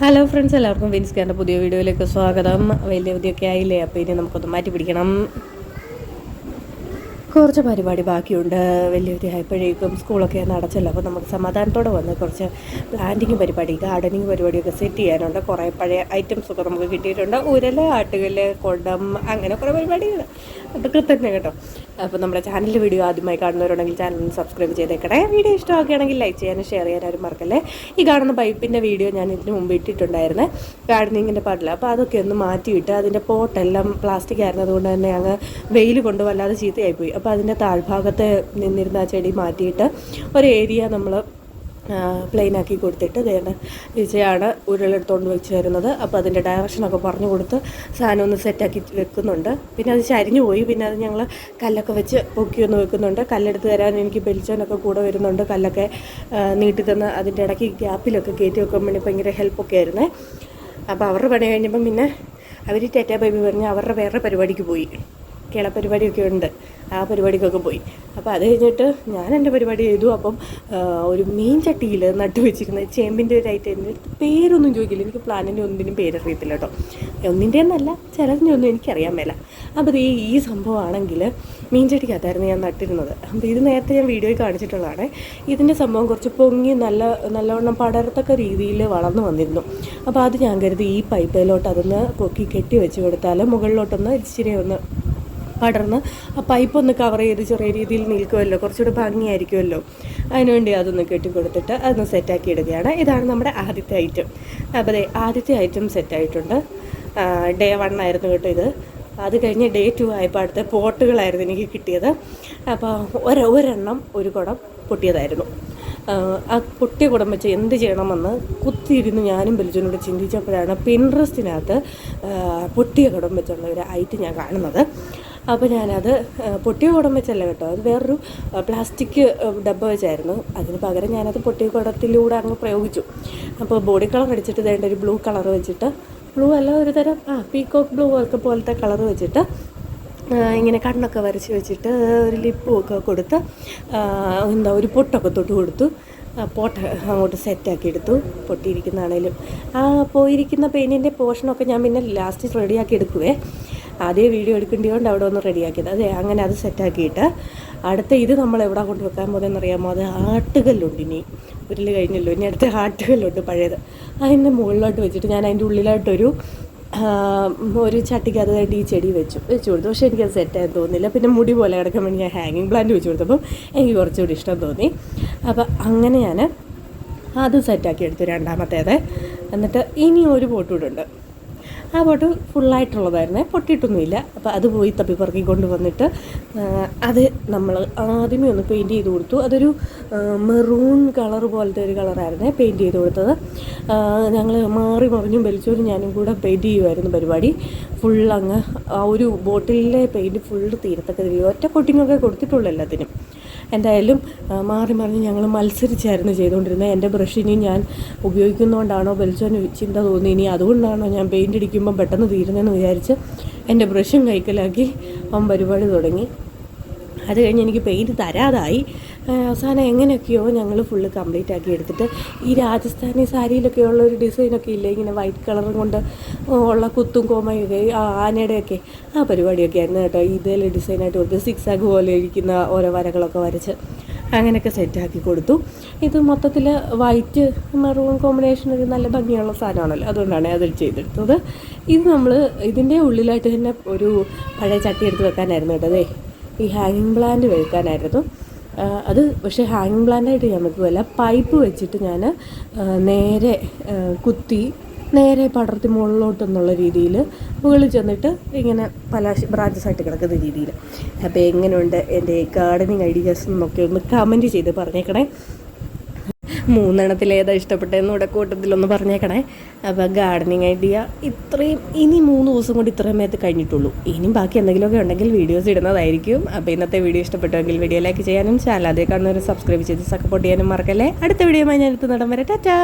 Hello friends എല്ലാവർക്കും Vince വിൻസ്കാറിന്റെ പുതിയ വീഡിയോയിലേക്ക് സ്വാഗതം. വലിയ പുതിയൊക്കെ ആയില്ലേ? അപ്പോൾ ഇനി നമുക്കൊന്ന് മാറ്റി പിടിക്കണം. കുറച്ച് പരിപാടി ബാക്കിയുണ്ട്. വലിയ ആയപ്പോഴേക്കും സ്കൂളൊക്കെ ഒന്ന് അടച്ചല്ലോ. അപ്പോൾ നമുക്ക് സമാധാനത്തോടെ വന്ന് കുറച്ച് പ്ലാന്റിങ് പരിപാടി ഗാർഡനിങ് പരിപാടിയൊക്കെ സെറ്റ് ചെയ്യാനുണ്ട്. കുറേ പഴയ ഐറ്റംസൊക്കെ നമുക്ക് കിട്ടിയിട്ടുണ്ട്. ഉരൽ ആട്ടുകല്ല് കൊടം അങ്ങനെ കുറേ പരിപാടികൾ. അതൊക്കെ തന്നെ കേട്ടോ. അപ്പോൾ നമ്മുടെ ചാനലിൽ വീഡിയോ ആദ്യമായി കാണുന്നവരുണ്ടെങ്കിൽ ചാനൽ സബ്സ്ക്രൈബ് ചെയ്തേക്കണേ. വീഡിയോ ഇഷ്ടമാക്കുകയാണെങ്കിൽ ലൈക്ക് ചെയ്യാനും ഷെയർ ചെയ്യാനും മറക്കല്ലേ. ഈ കാണുന്ന പൈപ്പിന്റെ വീഡിയോ ഞാൻ ഇതിന് മുമ്പ് ഇട്ടിട്ടുണ്ടായിരുന്നേ. ഗാർഡനിങ്ങിന്റെ പാട്ടിൽ അപ്പോൾ അതൊക്കെ ഒന്ന് മാറ്റിയിട്ട് അതിന്റെ പോട്ടെല്ലാം പ്ലാസ്റ്റിക് ആയിരുന്നതുകൊണ്ട് തന്നെ അങ്ങ് വെയിൽ കൊണ്ട് വല്ലാതെ ചീത്തയായിപ്പോയി. അപ്പോൾ അതിന്റെ താഴ്ഭാഗത്ത് നിന്നിരുന്ന ആ ചെടി മാറ്റിയിട്ട് ഒരു ഏരിയ നമ്മൾ പ്ലെയിൻ ആക്കി കൊടുത്തിട്ട് ദേണ്ട ഈച്ചയാണ് ഉരുളെടുത്തുകൊണ്ട് വെച്ച് തരുന്നത് അപ്പോൾ അതിന്റെ ഡയറക്ഷനൊക്കെ പറഞ്ഞു കൊടുത്ത് സാധനം ഒന്ന് സെറ്റാക്കി വെക്കുന്നുണ്ട്. പിന്നെ അത് ചരിഞ്ഞു പോയി. പിന്നെ അത് ഞങ്ങൾ കല്ലൊക്കെ വെച്ച് പൊക്കി ഒന്ന് വെക്കുന്നുണ്ട്. കല്ലെടുത്ത് തരാൻ എനിക്ക് ബെൽച്ചനൊക്കെ കൂടെ വരുന്നുണ്ട്. കല്ലൊക്കെ നീട്ടി തന്ന് അതിന്റെ ഇടയ്ക്ക് ഗ്യാപ്പിലൊക്കെ കയറ്റി വെക്കാൻ വേണ്ടി ഭയങ്കര ഹെൽപ്പൊക്കെ ആയിരുന്നേ. അപ്പോൾ അവരുടെ പണി കഴിഞ്ഞപ്പം പിന്നെ അവർ ടെറ്റാ ബേബി പറഞ്ഞ് അവരുടെ വേറെ പരിപാടിക്ക് പോയി. കിളപ്പരിപാടിയൊക്കെ ഉണ്ട്. ആ പരിപാടിക്കൊക്കെ പോയി. അപ്പോൾ അത് കഴിഞ്ഞിട്ട് ഞാൻ എന്റെ പരിപാടി ചെയ്തു. അപ്പം ഒരു മീൻ ചട്ടിയിൽ നട്ടു വെച്ചിരുന്ന ചേമ്പിന്റെ ഒരു ഐറ്റം പേരൊന്നും ചോദിക്കില്ല. എനിക്ക് പ്ലാനിന്റെ ഒന്നിനും പേരറിയത്തില്ല കേട്ടോ. ഒന്നിന്റെ എന്നല്ല ചിലതിന്റെ ഒന്നും എനിക്കറിയാൻ മേല. അപ്പോൾ ഈ ഈ സംഭവമാണെങ്കിൽ മീൻ ചട്ടിക്കകത്തായിരുന്നു ഞാൻ നട്ടിരുന്നത്. അപ്പോൾ ഇത് നേരത്തെ ഞാൻ വീഡിയോയിൽ കാണിച്ചിട്ടുള്ളതാണ്. ഇതിന്റെ സംഭവം കുറച്ച് പൊങ്ങി നല്ല നല്ലവണ്ണം പടരത്തക്ക രീതിയിൽ വളർന്നു വന്നിരുന്നു. അപ്പോൾ അത് ഞാൻ കരുതി ഈ പൈപ്പിലോട്ട് അതൊന്ന് കൊക്കി കെട്ടി വെച്ച് കൊടുത്താൽ മുകളിലോട്ടൊന്ന് ഇച്ചിരി ഒന്ന് പടർന്ന് ആ പൈപ്പ് ഒന്ന് കവർ ചെയ്ത് ചെറിയ രീതിയിൽ നിൽക്കുമല്ലോ കുറച്ചുകൂടെ ഭംഗിയായിരിക്കുമല്ലോ. അതിനുവേണ്ടി അതൊന്ന് കെട്ടിക്കൊടുത്തിട്ട് അതൊന്ന് സെറ്റാക്കി ഇടുകയാണ്. ഇതാണ് നമ്മുടെ ആദ്യത്തെ ഐറ്റം അപ്പോൾ അതെ ആദ്യത്തെ ഐറ്റം സെറ്റായിട്ടുണ്ട് ഡേ വൺ ആയിരുന്നു കേട്ടോ ഇത്. അത് കഴിഞ്ഞ് ഡേ ടു ആയപ്പോൾ അടുത്ത പോട്ടുകളായിരുന്നു എനിക്ക് കിട്ടിയത്. അപ്പോൾ ഒരു ഒരെണ്ണം ഒരു കുടം പൊട്ടിയതായിരുന്നു. ആ പൊട്ടിയ കുടം വെച്ച് എന്ത് ചെയ്യണമെന്ന് കുത്തിയിരുന്ന് ഞാനും ബലിജനോട് ചിന്തിച്ചപ്പോഴാണ് പിൻട്രസ്റ്റിനകത്ത് പൊട്ടിയ കുടം വെച്ചുള്ള ഒരു ഐറ്റം ഞാൻ കാണുന്നത്. അപ്പോൾ ഞാനത് പൊട്ടിയ കുടം വെച്ചല്ല കേട്ടോ. അത് വേറൊരു പ്ലാസ്റ്റിക് ഡബ്ബ വെച്ചായിരുന്നു. അതിന് പകരം ഞാനത് പൊട്ടിയ കുടത്തിലൂടെ അങ്ങ് പ്രയോഗിച്ചു. അപ്പോൾ ബോഡി കളർ അടിച്ചിട്ട് വേണ്ട ഒരു ബ്ലൂ കളർ വെച്ചിട്ട് ബ്ലൂ അല്ല ഒരു തരം ആ പീകോക്ക് ബ്ലൂ ഒക്കെ പോലത്തെ കളർ വെച്ചിട്ട് ഇങ്ങനെ കണ്ണൊക്കെ വരച്ച് വെച്ചിട്ട് ഒരു ലിപ്പും ഒക്കെ കൊടുത്ത് എന്താ ഒരു പൊട്ടൊക്കെ തൊട്ട് കൊടുത്തു. പോട്ട് അങ്ങോട്ട് സെറ്റാക്കി എടുത്തു. പൊട്ടിയിരിക്കുന്നതാണേലും. ആ പോയിരിക്കുന്ന പെയിന്റിന്റെ പോർഷനൊക്കെ ഞാൻ പിന്നെ ലാസ്റ്റ് റെഡിയാക്കി എടുക്കുവേ. ആദ്യം വീഡിയോ എടുക്കേണ്ടിയോണ്ട് അവിടെ ഒന്ന് റെഡിയാക്കിയത്. അതെ അങ്ങനെ അത് സെറ്റാക്കിയിട്ട് അടുത്ത ഇത് നമ്മൾ എവിടെ കൊണ്ടുവെക്കാൻ പോകുന്നതെന്ന് അറിയാമോ അത് ആട്ടുകല്ലുണ്ട് ഇനി. ഉരുളി കഴിഞ്ഞല്ലോ. ഇനി അടുത്ത ആട്ടുകല്ലുണ്ട് പഴയത്. അതിന്റെ മുകളിലോട്ട് വെച്ചിട്ട് ഞാൻ അതിന്റെ ഉള്ളിലോട്ടൊരു ഒരു ചട്ടിക്കകത്ത് വേണ്ടി ഈ ചെടി വെച്ചു വെച്ചു കൊടുത്തു. പക്ഷേ എനിക്കത് സെറ്റായി തോന്നില്ല പിന്നെ മുടി പോലെ കിടക്കാൻ വേണ്ടി ഞാൻ ഹാങ്ങിങ് പ്ലാന്റ് വെച്ച് കൊടുത്തപ്പം എനിക്ക് കുറച്ചുകൂടി ഇഷ്ടം തോന്നി. അപ്പോൾ അങ്ങനെ ഞാൻ അത് സെറ്റാക്കി എടുത്തു രണ്ടാമത്തേത്. എന്നിട്ട് ഇനി ഒരു പോട്ടൂടുണ്ട് ആ ബോട്ട് ഫുള്ളായിട്ടുള്ളതായിരുന്നേ. പൊട്ടിയിട്ടൊന്നുമില്ല. അപ്പോൾ അത് പോയി തപ്പി പറക്കി കൊണ്ട് വന്നിട്ട് അത് നമ്മൾ ആദ്യമേ ഒന്ന് പെയിന്റ് ചെയ്ത് കൊടുത്തു. അതൊരു മെറൂൺ കളർ പോലത്തെ ഒരു കളറായിരുന്നേ പെയിന്റ് ചെയ്ത് കൊടുത്തത്. ഞങ്ങൾ മാറി മറിഞ്ഞും വലിച്ചോരും ഞാനും കൂടെ പെയിന്റ് ചെയ്യുമായിരുന്നു പരിപാടി. ഫുൾ അങ്ങ് ആ ഒരു ബോട്ടിലെ പെയിന്റ് ഫുള്ള് തീരത്തക്ക ഒറ്റ കൊട്ടിങ്ങൊക്കെ കൊടുത്തിട്ടുള്ളൂ എല്ലാത്തിനും. എന്തായാലും മാറി മറിഞ്ഞ് ഞങ്ങൾ മത്സരിച്ചായിരുന്നു ചെയ്തുകൊണ്ടിരുന്നത്. എന്റെ ബ്രഷ് ഇനി ഞാൻ ഉപയോഗിക്കുന്നതുകൊണ്ടാണോ ബെൽച്ചോന് ചിന്ത തോന്നി ഇനി അതുകൊണ്ടാണോ ഞാൻ പെയിന്റ് അടിക്കുമ്പോൾ പെട്ടെന്ന് തീരുന്നതെന്ന് വിചാരിച്ച് എന്റെ ബ്രഷും കൈക്കലാക്കി അവൻ പരിപാടി തുടങ്ങി. അത് കഴിഞ്ഞ് എനിക്ക് പെയിന്റ് തരാതായി. അവസാനം എങ്ങനെയൊക്കെയോ ഞങ്ങൾ ഫുള്ള് കംപ്ലീറ്റ് ആക്കി എടുത്തിട്ട് ഈ രാജസ്ഥാനി സാരിയിലൊക്കെ ഉള്ള ഒരു ഡിസൈനൊക്കെ ഇല്ലേ? ഇങ്ങനെ വൈറ്റ് കളറും കൊണ്ട് ഉള്ള കുത്തും കോമയൊക്കെ ആനയുടെയൊക്കെ ആ പരിപാടിയൊക്കെ ആയിരുന്നു കേട്ടോ. ഇതിൽ ഡിസൈനായിട്ട് കൊടുത്ത് സിക്സ് ആഗ് പോലെ ഇരിക്കുന്ന ഓരോ വരകളൊക്കെ വരച്ച് അങ്ങനെയൊക്കെ സെറ്റാക്കി കൊടുത്തു. ഇത് മൊത്തത്തിൽ വൈറ്റ് മെറൂൺ കോമ്പിനേഷൻ ഒരു നല്ല ഭംഗിയുള്ള സാധനമാണല്ലോ. അതുകൊണ്ടാണ് അതിൽ ചെയ്തെടുത്തത്. ഇത് നമ്മൾ ഇതിന്റെ ഉള്ളിലായിട്ട് തന്നെ ഒരു പഴയ ചട്ടി എടുത്ത് വെക്കാനായിരുന്നു കേട്ടോ. അതെ ഈ ഹാങ്ങിങ് പ്ലാന്റ് വെക്കാനായിരുന്നു. അത് പക്ഷേ ഹാങ്ങിങ് പ്ലാന്റായിട്ട് ഞാൻ വെക്കുകയല്ല പൈപ്പ് വെച്ചിട്ട് ഞാൻ നേരെ കുത്തി നേരെ പടർത്തി മുകളിലോട്ടെന്നുള്ള രീതിയിൽ മുകളിൽ ചെന്നിട്ട് ഇങ്ങനെ പല ബ്രാഞ്ചസ് ആയിട്ട് കിടക്കുന്ന രീതിയിൽ. അപ്പോൾ എങ്ങനെയുണ്ട് എന്റെ ഗാർഡനിങ് ഐഡിയാസ് എന്നൊക്കെ ഒന്ന് കമന്റ് ചെയ്ത് പറഞ്ഞേക്കണേ. മൂന്നെണ്ണത്തിൽ ഏതാ ഇഷ്ടപ്പെട്ടതെന്ന് ഇവിടെ കൂട്ടത്തിലൊന്ന് പറഞ്ഞേക്കണേ. അപ്പോൾ ഗാർഡനിങ് ഐഡിയ ഇത്രയും ഇനി മൂന്ന് ദിവസം കൊണ്ട് ഇത്രയും മേത്ത് കഴിഞ്ഞിട്ടുള്ളൂ. ഇനിയും ബാക്കി എന്തെങ്കിലുമൊക്കെ ഉണ്ടെങ്കിൽ വീഡിയോസ് ഇടുന്നതായിരിക്കും. അപ്പോൾ ഇന്നത്തെ വീഡിയോ ഇഷ്ടപ്പെട്ടുവെങ്കിൽ വീഡിയോ ലൈക്ക് ചെയ്യാനും ചാനൽ അതേ കാണുന്നവർ സബ്സ്ക്രൈബ് ചെയ്ത് സപ്പോർട്ട് ചെയ്യാനും മറക്കല്ലേ. അടുത്ത വീഡിയോ ഞാൻ നടൻ വരെ. ടാറ്റാ!